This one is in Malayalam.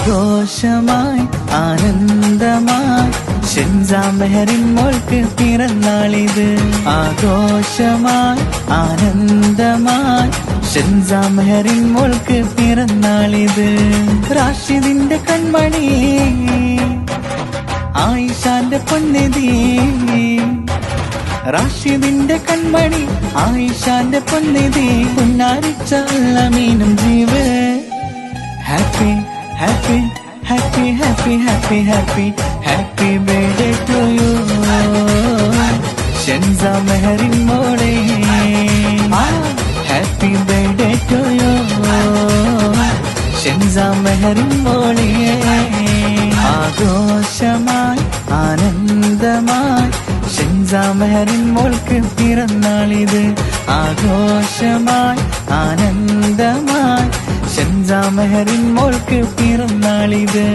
ആഘോഷമായി ആനന്ദമായി. ഷെൻസാമെഹറിൻ മോൾക്ക് പിറന്നാളിത് ആഘോഷമായി ആനന്ദമായി. ഷെൻസാമെഹറിൻ മോൾക്ക് പിറന്നാളിത് റാഷിദിന്റെ കൺമണി ആയിഷാന്റെ പൊന്നിധി റാഷിദിന്റെ കൺമണി ആയിഷാന്റെ പൊന്നിധി പുന്നാരിച്ച മീനും ജീവ്. Happy happy happy happy happy happy happy birthday to you Shensa Mehrin മോളെ happy birthday to you Shensa Mehrin മോളെ ആഘോഷമായി ആനന്ദമായി. ഷെൻസ മെഹറിൻ മോൾക്ക് പിറന്നാളിത്. ആഘോഷമായി ഷെൻസ മെഹറിൻ മോൾക്ക് പിറന്നാളിത്.